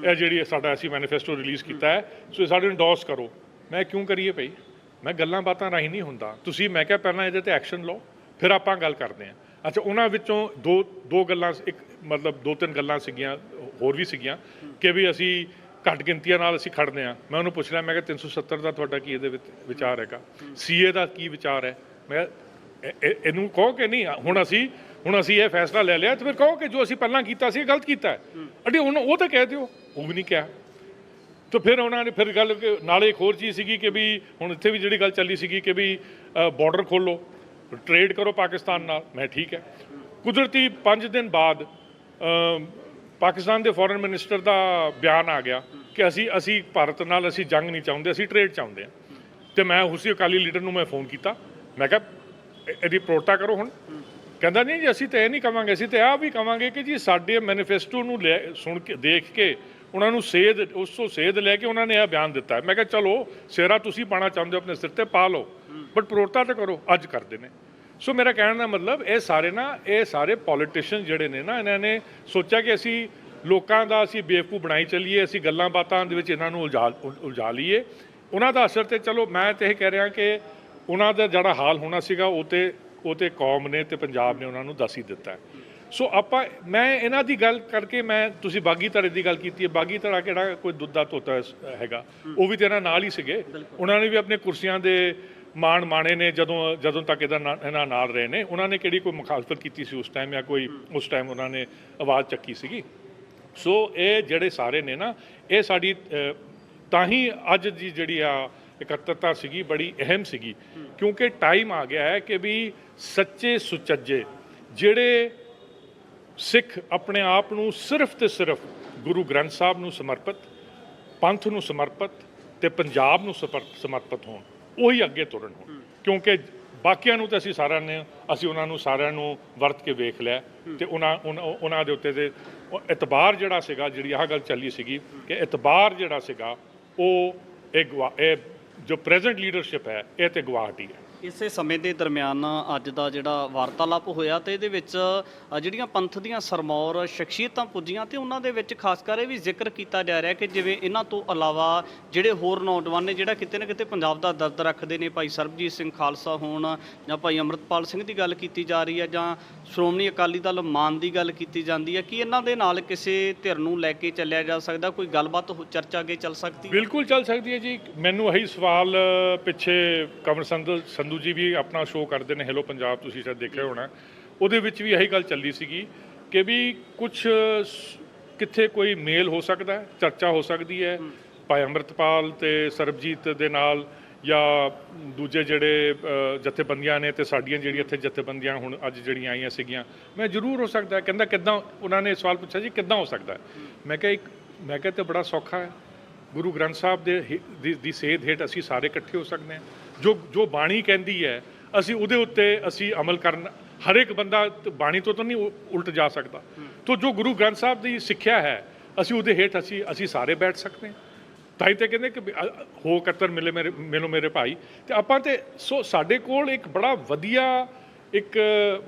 ਇਹ ਜਿਹੜੀ ਸਾਡਾ ਅਸੀਂ ਮੈਨੀਫੈਸਟੋ ਰਿਲੀਜ਼ ਕੀਤਾ ਹੈ ਸੋ ਇਹ ਸਾਡੇ ਇੰਡੋਰਸ ਕਰੋ। ਮੈਂ ਕਿਉਂ ਕਰੀਏ ਭਾਈ? ਮੈਂ ਗੱਲਾਂ ਬਾਤਾਂ ਰਾਹੀਂ ਨਹੀਂ ਹੁੰਦਾ। ਤੁਸੀਂ ਮੈਂ ਕਿਹਾ ਪਹਿਲਾਂ ਇਹਦੇ ਤੇ ਐਕਸ਼ਨ ਲਓ ਫਿਰ ਆਪਾਂ ਗੱਲ ਕਰਦੇ ਹਾਂ। ਅੱਛਾ, ਉਹਨਾਂ ਵਿੱਚੋਂ ਦੋ ਦੋ ਗੱਲਾਂ ਇੱਕ ਮਤਲਬ ਦੋ ਤਿੰਨ ਗੱਲਾਂ ਸੀਗੀਆਂ, ਹੋਰ ਵੀ ਸੀਗੀਆਂ ਕਿ ਵੀ ਅਸੀਂ ਘੱਟ ਗਿਣਤੀਆਂ ਨਾਲ ਅਸੀਂ ਖੜਦੇ ਹਾਂ। ਮੈਂ ਉਹਨੂੰ ਪੁੱਛ ਲਿਆ ਮੈਂ ਕਿਹਾ 370 ਦਾ ਤੁਹਾਡਾ ਕੀ ਇਹਦੇ ਵਿੱਚ ਵਿਚਾਰ ਹੈਗਾ? ਸੀਏ ਦਾ ਕੀ ਵਿਚਾਰ ਹੈ? ਮੈਂ ਇਹਨੂੰ ਕਹੋ ਕਿ ਨਹੀਂ, ਹੁਣ ਅਸੀਂ ਹੁਣ ਅਸੀਂ ਇਹ ਫੈਸਲਾ ਲੈ ਲਿਆ, ਤੇ ਫਿਰ ਕਹੋ ਕਿ ਜੋ ਅਸੀਂ ਪਹਿਲਾਂ ਕੀਤਾ ਸੀ, ਇਹ ਗਲਤ ਕੀਤਾ ਹੈ। ਅੜੀ ਹੁਣ ਉਹ ਤਾਂ ਕਹਿ ਦਿਓ, ਉਹ ਵੀ ਨਹੀਂ ਕਿਹਾ। ਤਾਂ ਫਿਰ ਉਹਨਾਂ ਨੇ ਫਿਰ ਗੱਲ, ਨਾਲੇ ਇੱਕ ਹੋਰ ਚੀਜ਼ ਸੀਗੀ ਕਿ ਵੀ ਹੁਣ ਇੱਥੇ ਵੀ ਜਿਹੜੀ ਗੱਲ ਚੱਲੀ ਸੀਗੀ ਕਿ ਵੀ ਬਾਰਡਰ ਖੋਲੋ ਟ੍ਰੇਡ ਕਰੋ ਪਾਕਿਸਤਾਨ ਨਾਲ, ਮੈਂ ਠੀਕ ਹੈ। ਕੁਦਰਤੀ 5 ਦਿਨ ਬਾਅਦ ਪਾਕਿਸਤਾਨ ਦੇ ਫੋਰਨ ਮਿਨਿਸਟਰ ਦਾ ਬਿਆਨ ਆ ਗਿਆ ਕਿ ਅਸੀਂ ਅਸੀਂ ਭਾਰਤ ਨਾਲ ਅਸੀਂ ਜੰਗ ਨਹੀਂ ਚਾਹੁੰਦੇ, ਅਸੀਂ ਟ੍ਰੇਡ ਚਾਹੁੰਦੇ ਹਾਂ। ਤੇ ਮੈਂ ਉਸੇ ਅਕਾਲੀ ਲੀਡਰ ਨੂੰ ਮੈਂ ਫੋਨ ਕੀਤਾ। ਮੈਂ ਕਿਹਾ ਇਹਦੀ ਪ੍ਰੋਟਾ ਕਰੋ ਹੁਣ। ਕਹਿੰਦਾ, ਨਹੀਂ ਜੀ, ਅਸੀਂ ਤਾਂ ਇਹ ਨਹੀਂ ਕਵਾਂਗੇ, ਅਸੀਂ ਤਾਂ ਇਹ ਵੀ ਕਵਾਂਗੇ ਕਿ ਜੀ ਸਾਡੇ ਮੈਨੀਫੈਸਟੋ ਨੂੰ ਲੈ, ਸੁਣ ਕੇ, ਦੇਖ ਕੇ ਉਹਨਾਂ ਨੂੰ ਸੇਧ, ਉਸ ਤੋਂ ਸੇਧ ਲੈ ਕੇ ਉਹਨਾਂ ਨੇ ਇਹ ਬਿਆਨ ਦਿੱਤਾ ਮੈਂ ਕਿਹਾ, ਚਲੋ ਸੇਰਾ ਤੁਸੀਂ ਪਾਣਾ ਚਾਹੁੰਦੇ ਹੋ, ਆਪਣੇ ਸਿਰ ਤੇ ਪਾ ਲਓ। ਬਟ ਪ੍ਰੋਟਾ ਤਾਂ ਕਰੋ ਅੱਜ ਕਰਦੇ ਨੇ। ਸੋ ਮੇਰਾ ਕਹਿਣ ਦਾ ਮਤਲਬ ਇਹ ਸਾਰੇ ਨਾ ਇਹ ਸਾਰੇ ਪੋਲੀਟੀਸ਼ੀਅਨ ਜਿਹੜੇ ਨੇ ਨਾ ਇਹਨਾਂ ਨੇ ਸੋਚਿਆ ਕਿ ਅਸੀਂ ਲੋਕਾਂ ਦਾ ਅਸੀਂ ਬੇਵਕੂਫ ਬਣਾਈ ਚੱਲੀਏ ਅਸੀਂ ਗੱਲਾਂ ਬਾਤਾਂ ਦੇ ਵਿੱਚ ਇਹਨਾਂ ਨੂੰ ਉਲਝਾ ਉਲ- ਉਲਝਾ ਲਈਏ। ਉਹਨਾਂ ਦਾ ਅਸਰ ਤੇ ਚਲੋ ਮੈਂ ਤੇ ਇਹ ਕਹਿ ਰਿਹਾ ਕਿ ਉਹਨਾਂ ਦਾ ਜਿਹੜਾ ਹਾਲ ਹੋਣਾ ਸੀਗਾ ਉਹ ਤੇ ਉਹ ਤੇ ਕੌਮ ਨੇ ਤੇ ਪੰਜਾਬ ਨੇ ਉਹਨਾਂ ਨੂੰ ਦੱਸ ਹੀ ਦਿੱਤਾ। ਸੋ ਆਪਾਂ ਮੈਂ ਇਹਨਾਂ ਦੀ ਗੱਲ ਕਰਕੇ ਮੈਂ ਤੁਸੀਂ ਬਾਗੀ ਧੜੇ ਦੀ ਗੱਲ ਕੀਤੀ ਹੈ ਬਾਗੀ ਧੜਾ ਕਿਹੜਾ ਕੋਈ ਦੁੱਧ ਦਾ ਧੋਤਾ ਸ- ਹੈਗਾ ਉਹ ਵੀ ਤੇ ਇਹਨਾਂ ਨਾਲ ਹੀ ਸੀਗੇ। ਉਹਨਾਂ ਨੇ ਵੀ ਆਪਣੇ ਕੁਰਸੀਆਂ ਦੇ ਮਾਣ ਮਾਣੇ ਨੇ ਜਦੋਂ ਜਦੋਂ ਤੱਕ ਇਹਦਾ ਨਾ- ਇਹਨਾਂ ਨਾਲ ਰਹੇ ਨੇ। ਉਹਨਾਂ ਨੇ ਕਿਹੜੀ ਕੋਈ ਮੁਖਾਲਫਤ ਕੀਤੀ ਸੀ ਉਸ ਟਾਈਮ ਜਾਂ ਕੋਈ ਉਸ ਟਾਈਮ ਉਹਨਾਂ ਨੇ ਆਵਾਜ਼ ਚੱਕੀ ਸੀਗੀ? ਸੋ ਇਹ ਜਿਹੜੇ ਸਾਰੇ ਨੇ ਨਾ, ਇਹ ਸਾਡੀ ਤਾਂ ਹੀ ਅੱਜ ਦੀ ਜਿਹੜੀ ਆ ਇਕੱਤਰਤਾ ਸੀਗੀ, ਬੜੀ ਅਹਿਮ ਸੀਗੀ। ਕਿਉਂਕਿ ਟਾਈਮ ਆ ਗਿਆ ਹੈ ਕਿ ਵੀ ਸੱਚੇ ਸੁਚੱਜੇ, ਜਿਹੜੇ ਸਿੱਖ ਆਪਣੇ ਆਪ ਨੂੰ ਸਿਰਫ ਤੇ ਸਿਰਫ ਗੁਰੂ ਗ੍ਰੰਥ ਸਾਹਿਬ ਨੂੰ ਸਮਰਪਿਤ, ਪੰਥ ਨੂੰ ਸਮਰਪਿਤ ਤੇ ਪੰਜਾਬ ਨੂੰ ਸਮਰ- ਸਮਰਪਿਤ ਹੋਣ। ਉਹੀ ਅੱਗੇ ਤੁਰਨ ਹੋਣ। ਕਿਉਂਕਿ ਬਾਕੀਆਂ ਨੂੰ ਤਾਂ ਅਸੀਂ ਸਾਰਿਆਂ ਨੇ ਅਸੀਂ ਉਹਨਾਂ ਨੂੰ ਸਾਰਿਆਂ ਨੂੰ ਵਰਤ ਕੇ ਵੇਖ ਲਿਆ। ਤੇ ਉਹਨਾਂ ਉਹਨਾਂ- ਦੇ ਉੱਤੇ ਉਹ ਇਤਬਾਰ ਜਿਹੜਾ ਸੀਗਾ ਜਿਹੜੀ ਆਹ ਗੱਲ ਚੱਲੀ ਸੀਗੀ ਕਿ ਇਤਬਾਰ ਜਿਹੜਾ ਸੀਗਾ ਉਹ ਇਹ ਜੋ ਪ੍ਰੈਜ਼ੈਂਟ ਲੀਡਰਸ਼ਿਪ ਹੈ ਇਹ ਤੇ ਗਵਾਹਟੀ ਹੈ। ਇਸੇ ਸਮੇਂ ਦੇ ਦਰਮਿਆਨ ਅੱਜ ਦਾ ਜਿਹੜਾ ਵਾਰਤਾਲਾਪ ਹੋਇਆ ਤੇ ਇਹਦੇ ਵਿੱਚ ਜਿਹੜੀਆਂ ਪੰਥ ਦੀਆਂ ਸਰਮੌਰ ਸ਼ਖਸੀਅਤਾਂ ਪੁੱਜੀਆਂ ਤੇ ਉਹਨਾਂ ਦੇ ਵਿੱਚ ਖਾਸ ਕਰ ਇਹ ਵੀ ਜ਼ਿਕਰ ਕੀਤਾ ਜਾ ਰਿਹਾ ਕਿ ਜਿਵੇਂ ਇਹਨਾਂ ਤੋਂ ਇਲਾਵਾ ਜਿਹੜੇ ਹੋਰ ਨੌਜਵਾਨ ਨੇ ਜਿਹੜਾ ਕਿਤੇ ਨਾ ਕਿਤੇ ਪੰਜਾਬ ਦਾ ਦਰਦ ਰੱਖਦੇ ਨੇ, ਭਾਈ ਸਰਬਜੀਤ ਸਿੰਘ ਖਾਲਸਾ ਹੋਣ ਜਾਂ ਭਾਈ ਅਮਰਤਪਾਲ ਸਿੰਘ ਦੀ ਗੱਲ ਕੀਤੀ ਜਾ ਰਹੀ ਹੈ ਜਾਂ ਸ਼੍ਰੋਮਣੀ ਅਕਾਲੀ ਦਲ ਮਾਨ ਦੀ ਗੱਲ ਕੀਤੀ ਜਾਂਦੀ ਹੈ, ਕਿ ਇਹਨਾਂ ਦੇ ਨਾਲ ਕਿਸੇ ਧਿਰ ਨੂੰ ਲੈ ਕੇ ਚੱਲਿਆ ਜਾ ਸਕਦਾ? ਕੋਈ ਗੱਲਬਾਤ ਹੋ- ਚਰਚਾ ਅੱਗੇ ਚੱਲ ਸਕਦੀ ਬਿਲਕੁਲ ਚੱਲ ਸਕਦੀ ਹੈ ਜੀ। ਮੈਨੂੰ ਇਹੀ ਸਵਾਲ ਪਿੱਛੇ ਕਮਰ ਸੰਧੂ ਸੰਧੂ ਜੀ ਵੀ ਆਪਣਾ ਸ਼ੋਅ ਕਰਦੇ ਨੇ ਹੈਲੋ ਪੰਜਾਬ ਤੁਸੀਂ ਸ਼ਾਇਦ ਦੇਖਿਆ ਹੋਣਾ। ਉਹਦੇ ਵਿੱਚ ਵੀ ਇਹੀ ਗੱਲ ਚੱਲੀ ਸੀਗੀ ਕਿ ਵੀ ਕੁਝ ਕਿੱਥੇ ਕੋਈ ਮੇਲ ਹੋ ਸਕਦਾ ਚਰਚਾ ਹੋ ਸਕਦੀ ਹੈ। ਭਾਈ ਅੰਮ੍ਰਿਤਪਾਲ ਤੇ ਸਰਬਜੀਤ ਦੇ ਨਾਲ ਜਾਂ ਦੂਜੇ ਜਿਹੜੇ ਜਥੇਬੰਦੀਆਂ ਨੇ ਤੇ ਸਾਡੀਆਂ ਜਿਹੜੀਆਂ ਇੱਥੇ ਜਥੇਬੰਦੀਆਂ ਹੁਣ ਅੱਜ ਜਿਹੜੀਆਂ ਆਈਆਂ ਸੀਗੀਆਂ। ਮੈਂ ਜ਼ਰੂਰ ਹੋ ਸਕਦਾ। ਕਹਿੰਦਾ ਕਿੱਦਾਂ ਉਹਨਾਂ ਨੇ ਸਵਾਲ ਪੁੱਛਿਆ ਜੀ ਕਿੱਦਾਂ ਹੋ ਸਕਦਾ? ਮੈਂ ਕਿਹਾ ਇੱਕ ਮੈਂ ਕਿਹਾ ਤੇ ਬੜਾ ਸੌਖਾ ਹੈ। ਗੁਰੂ ਗ੍ਰੰਥ ਸਾਹਿਬ ਦੀ- ਦੀ ਸੇਧ ਹੇਠ ਅਸੀਂ ਸਾਰੇ ਇਕੱਠੇ ਹੋ ਸਕਦੇ ਹਾਂ। ਜੋ ਜੋ ਬਾਣੀ ਕਹਿੰਦੀ ਹੈ, ਅਸੀਂ ਉਹਦੇ ਉੱਤੇ ਅਸੀਂ ਅਮਲ ਕਰਨ ਹਰ ਇੱਕ ਬੰਦਾ ਬਾਣੀ ਤੋਂ ਤਾਂ ਨਹੀਂ ਉਲਟ ਜਾ ਸਕਦਾ। ਤੋ ਜੋ ਗੁਰੂ ਗ੍ਰੰਥ ਸਾਹਿਬ ਦੀ ਸਿੱਖਿਆ ਹੈ, ਅਸੀਂ ਉਹਦੇ ਹੇਠ ਅਸੀਂ ਅਸੀਂ ਸਾਰੇ ਬੈਠ ਸਕਦੇ ਹਾਂ। ਤਾਂ ਹੀ ਤੇ ਕਹਿੰਦੇ ਕਿ ਹੋ ਕਤਰ ਮਿਲੇ ਮੇਰੇ, ਮਿਲੋ ਮੇਰੇ ਭਾਈ। ਤੇ ਆਪਾਂ ਤੇ, ਸੋ ਸਾਡੇ ਕੋਲ ਇੱਕ ਬੜਾ ਵਧੀਆ ਇੱਕ,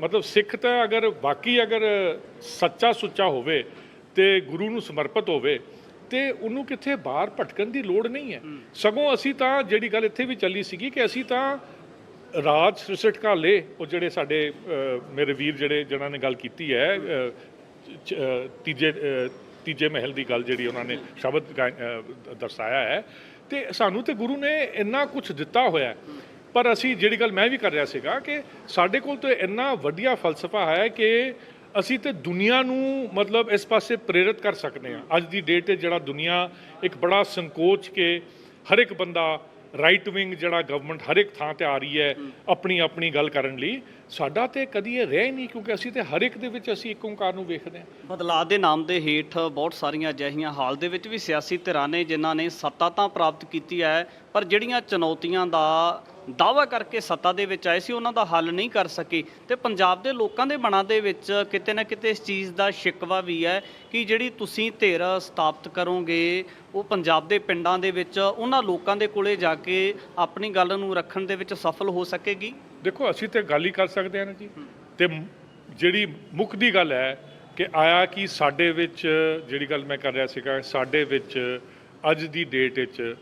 ਮਤਲਬ ਸਿੱਖ ਤਾਂ ਅਗਰ ਬਾਕੀ ਅਗਰ ਸੱਚਾ ਸੁੱਚਾ ਹੋਵੇ ਤੇ ਗੁਰੂ ਨੂੰ ਸਮਰਪਿਤ ਹੋਵੇ ਤੇ ਉਹਨੂੰ ਕਿੱਥੇ ਬਾਹਰ ਭਟਕਣ ਦੀ ਲੋੜ ਨਹੀਂ ਹੈ। ਸਗੋਂ ਅਸੀਂ ਤਾਂ ਜਿਹੜੀ ਗੱਲ ਇੱਥੇ ਵੀ ਚੱਲੀ ਸੀਗੀ ਕਿ ਅਸੀਂ ਤਾਂ ਰਾਜ ਸਿਸਟ ਕਾਲੇ ਉਹ ਜਿਹੜੇ ਸਾਡੇ ਮੇਰੇ ਵੀਰ ਜਿਹੜੇ ਜਿਨ੍ਹਾਂ ਨੇ ਗੱਲ ਕੀਤੀ ਹੈ ਤੀਜੇ ਤੀਜੇ ਮਹਿਲ ਦੀ ਗੱਲ ਜਿਹੜੀ ਉਹਨਾਂ ਨੇ ਸ਼ਬਦ ਦਰਸਾਇਆ ਹੈ। ਤੇ ਸਾਨੂੰ ਤੇ ਗੁਰੂ ਨੇ ਇੰਨਾ ਕੁਝ ਦਿੱਤਾ ਹੋਇਆ ਪਰ ਅਸੀਂ ਜਿਹੜੀ ਗੱਲ ਮੈਂ ਵੀ ਕਰ ਰਿਹਾ ਸੀਗਾ ਕਿ ਸਾਡੇ ਕੋਲ ਤੇ ਇੰਨਾ ਵਧੀਆ ਫਲਸਫਾ ਹੈ ਕਿ ਅਸੀਂ ਤੇ ਦੁਨੀਆ ਨੂੰ ਮਤਲਬ ਇਸ ਪਾਸੇ ਪ੍ਰੇਰਿਤ ਕਰ ਸਕਦੇ ਹਾਂ। ਅੱਜ ਦੀ ਡੇਟ 'ਤੇ ਜਿਹੜਾ ਦੁਨੀਆ ਇੱਕ ਬੜਾ ਸੰਕੋਚ ਕੇ ਹਰ ਇੱਕ ਬੰਦਾ ਰਾਈਟ ਵਿੰਗ ਜਿਹੜਾ ਗਵਰਨਮੈਂਟ ਹਰ ਇੱਕ ਥਾਂ ਤੇ ਆ ਰਹੀ ਹੈ ਆਪਣੀ ਆਪਣੀ ਗੱਲ ਕਰਨ ਲਈ। ਸਾਡਾ ਤੇ ਕਦੀ ਇਹ ਰਹਿ ਹੀ ਨਹੀਂ, ਕਿਉਂਕਿ ਅਸੀਂ ਤੇ ਹਰ ਇੱਕ ਦੇ ਵਿੱਚ ਅਸੀਂ ਇੱਕ ਓਂਕਾਰ ਨੂੰ ਵੇਖਦੇ ਹਾਂ। ਬਦਲਾਅ ਦੇ ਨਾਮ ਦੇ ਹੇਠ ਬਹੁਤ ਸਾਰੀਆਂ ਅਜਿਹੀਆਂ ਹਾਲ ਦੇ ਵਿੱਚ ਵੀ ਸਿਆਸੀ ਧਿਰਾਂ ਨੇ ਜਿਨ੍ਹਾਂ ਨੇ ਸੱਤਾ ਤਾਂ ਪ੍ਰਾਪਤ ਕੀਤੀ ਹੈ, ਪਰ ਜਿਹੜੀਆਂ ਚੁਣੌਤੀਆਂ ਦਾ ਦਾਵਾ ਕਰਕੇ ਸੱਤਾ ਦੇ ਵਿੱਚ ਆਏ ਸੀ, ਉਹਨਾਂ ਦਾ ਹੱਲ ਨਹੀਂ ਕਰ ਸਕੇ। ਤੇ ਪੰਜਾਬ ਦੇ ਲੋਕਾਂ ਦੇ ਮਨਾਂ ਦੇ ਵਿੱਚ ਕਿਤੇ ਨਾ ਕਿਤੇ ਇਸ ਚੀਜ਼ ਦਾ ਸ਼ਿਕਵਾ ਵੀ ਹੈ ਕਿ ਜਿਹੜੀ ਤੁਸੀਂ ਧਿਰ ਸਥਾਪਿਤ ਕਰੋਗੇ, ਉਹ ਪੰਜਾਬ ਦੇ ਪਿੰਡਾਂ ਦੇ ਵਿੱਚ ਉਹਨਾਂ ਲੋਕਾਂ ਦੇ ਕੋਲੇ ਜਾ ਕੇ ਆਪਣੀ ਗੱਲ ਨੂੰ ਰੱਖਣ ਦੇ ਵਿੱਚ ਸਫਲ ਹੋ ਸਕੇਗੀ। ਦੇਖੋ, ਅਸੀਂ ਤੇ ਗੱਲ ਹੀ ਕਰ ਸਕਦੇ ਹਾਂ ਨਾ ਜੀ। ਤੇ ਜਿਹੜੀ ਮੁੱਖ ਦੀ ਗੱਲ ਹੈ ਕਿ ਆਇਆ ਕਿ ਸਾਡੇ ਵਿੱਚ, ਜਿਹੜੀ ਗੱਲ ਮੈਂ ਕਰ ਰਿਹਾ ਸੀਗਾ, ਸਾਡੇ ਵਿੱਚ ਅੱਜ ਦੀ ਡੇਟ ਵਿੱਚ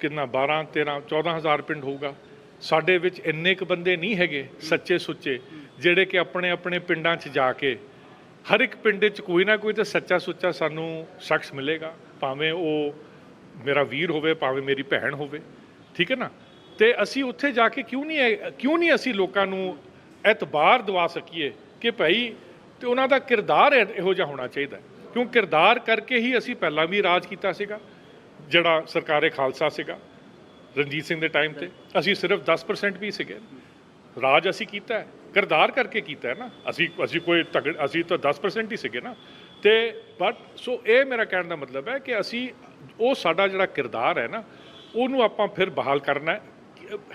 ਕਿੰਨਾ 12 13 14000 ਪਿੰਡ ਹੋਊਗਾ। ਸਾਡੇ ਵਿੱਚ ਇੰਨੇ ਕੁ ਬੰਦੇ ਨਹੀਂ ਹੈਗੇ ਸੱਚੇ ਸੁੱਚੇ, ਜਿਹੜੇ ਕਿ ਆਪਣੇ ਆਪਣੇ ਪਿੰਡਾਂ 'ਚ ਜਾ ਕੇ, ਹਰ ਇੱਕ ਪਿੰਡ 'ਚ ਕੋਈ ਨਾ ਕੋਈ ਤਾਂ ਸੱਚਾ ਸੁੱਚਾ ਸਾਨੂੰ ਸ਼ਖਸ ਮਿਲੇਗਾ, ਭਾਵੇਂ ਉਹ ਮੇਰਾ ਵੀਰ ਹੋਵੇ, ਭਾਵੇਂ ਮੇਰੀ ਭੈਣ ਹੋਵੇ। ਠੀਕ ਹੈ ਨਾ? ਤੇ ਅਸੀਂ ਉੱਥੇ ਜਾ ਕੇ ਕਿਉਂ ਨਹੀਂ ਇਹ- ਕਿਉਂ ਨਹੀਂ ਅਸੀਂ ਲੋਕਾਂ ਨੂੰ ਐਤਬਾਰ ਦਵਾ ਸਕੀਏ ਕਿ ਭਾਈ ਤੇ ਉਹਨਾਂ ਦਾ ਕਿਰਦਾਰ ਇਹੋ ਜਿਹਾ ਹੋਣਾ ਚਾਹੀਦਾ ਕਿਉਂ ਕਿਰਦਾਰ ਕਰਕੇ ਹੀ ਅਸੀਂ ਪਹਿਲਾਂ ਵੀ ਰਾਜ ਕੀਤਾ ਸੀਗਾ, ਜਿਹੜਾ ਸਰਕਾਰੇ ਖਾਲਸਾ ਸੀਗਾ, ਰਣਜੀਤ ਸਿੰਘ ਦੇ ਟਾਈਮ ਤੇ। ਅਸੀਂ ਸਿਰਫ 10% ਵੀ ਸੀਗੇ। ਰਾਜ ਅਸੀਂ ਕੀਤਾ ਹੈ, ਕਿਰਦਾਰ ਕਰਕੇ ਕੀਤਾ ਹੈ ਨਾ। ਅਸੀਂ ਅਸੀਂ ਕੋਈ ਤਗੜ ਅਸੀਂ ਤਾਂ 10% ਹੀ ਸੀਗੇ ਨਾ। ਤੇ ਬਟ ਸੋ ਇਹ ਮੇਰਾ ਕਹਿਣ ਦਾ ਮਤਲਬ ਹੈ ਕਿ ਅਸੀਂ ਉਹ ਸਾਡਾ ਜਿਹੜਾ ਕਿਰਦਾਰ ਹੈ ਨਾ, ਉਹਨੂੰ ਆਪਾਂ ਫਿਰ ਬਹਾਲ ਕਰਨਾ ਹੈ।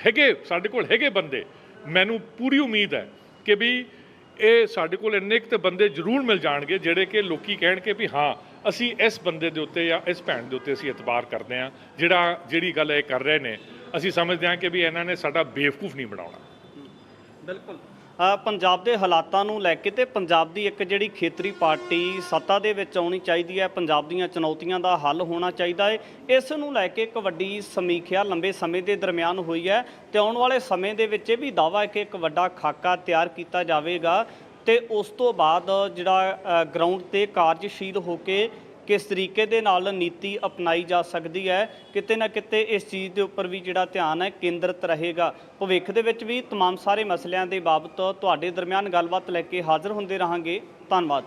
ਹੈਗੇ, ਸਾਡੇ ਕੋਲ ਹੈਗੇ ਬੰਦੇ। ਮੈਨੂੰ ਪੂਰੀ ਉਮੀਦ ਹੈ ਕਿ ਵੀ ਇਹ ਸਾਡੇ ਕੋਲ ਇੰਨੇ ਕੁ ਤੇ ਬੰਦੇ ਜ਼ਰੂਰ ਮਿਲ ਜਾਣਗੇ, ਜਿਹੜੇ ਕਿ ਲੋਕੀ ਕਹਿਣਗੇ ਵੀ ਹਾਂ, ਅਸੀਂ ਇਸ ਬੰਦੇ ਦੇ ਉੱਤੇ ਜਾਂ ਇਸ ਭੈਣ ਦੇ ਉੱਤੇ ਅਸੀਂ ਇਤਬਾਰ ਕਰਦੇ ਹਾਂ, ਜਿਹੜਾ, ਜਿਹੜੀ ਗੱਲ ਇਹ ਕਰ ਰਹੇ ਨੇ। ਅਸੀਂ ਸਮਝਦੇ ਹਾਂ ਕਿ ਵੀ ਇਹਨਾਂ ਨੇ ਸਾਡਾ ਬੇਵਕੂਫ ਨਹੀਂ ਬਣਾਉਣਾ। ਬਿਲਕੁਲ। ਪੰਜਾਬ ਦੇ ਹਾਲਾਤਾਂ ਨੂੰ ਲੈ ਕੇ ਤੇ ਪੰਜਾਬ ਦੀ ਇੱਕ ਜਿਹੜੀ ਖੇਤਰੀ ਪਾਰਟੀ ਸੱਤਾ ਦੇ ਵਿੱਚ ਆਉਣੀ ਚਾਹੀਦੀ ਹੈ, ਪੰਜਾਬ ਦੀਆਂ ਚੁਣੌਤੀਆਂ ਦਾ ਹੱਲ ਹੋਣਾ ਚਾਹੀਦਾ ਹੈ। ਇਸ ਨੂੰ ਲੈ ਕੇ ਇੱਕ ਵੱਡੀ ਸਮੀਖਿਆ ਲੰਬੇ ਸਮੇਂ ਦੇ ਦਰਮਿਆਨ ਹੋਈ ਹੈ ਤੇ ਆਉਣ ਵਾਲੇ ਸਮੇਂ ਦੇ ਵਿੱਚ ਇਹ ਵੀ ਦਾਵਾ ਹੈ ਕਿ ਇੱਕ ਵੱਡਾ ਖਾਕਾ ਤਿਆਰ ਕੀਤਾ ਜਾਵੇਗਾ ਤੇ ਉਸ ਤੋਂ ਬਾਅਦ ਜਿਹੜਾ ਗਰਾਊਂਡ ਤੇ ਕਾਰਜਸ਼ੀਲ ਹੋ ਕੇ ਕਿਸ ਤਰੀਕੇ ਦੇ ਨਾਲ ਨੀਤੀ ਅਪਣਾਈ ਜਾ ਸਕਦੀ ਹੈ ਕਿਤੇ ਨਾ ਕਿਤੇ ਇਸ ਚੀਜ਼ ਦੇ ਉੱਪਰ ਵੀ ਜਿਹੜਾ ਧਿਆਨ ਹੈ ਕੇਂਦਰਿਤ ਰਹੇਗਾ ਭਵਿੱਖ ਦੇ ਵਿੱਚ ਵੀ तमाम ਸਾਰੇ ਮਸਲਿਆਂ ਦੇ ਬਾਬਤ ਤੁਹਾਡੇ ਦਰਮਿਆਨ ਗੱਲਬਾਤ ਲੈ ਕੇ ਹਾਜ਼ਰ ਹੁੰਦੇ ਰਹਾਂਗੇ ਧੰਨਵਾਦ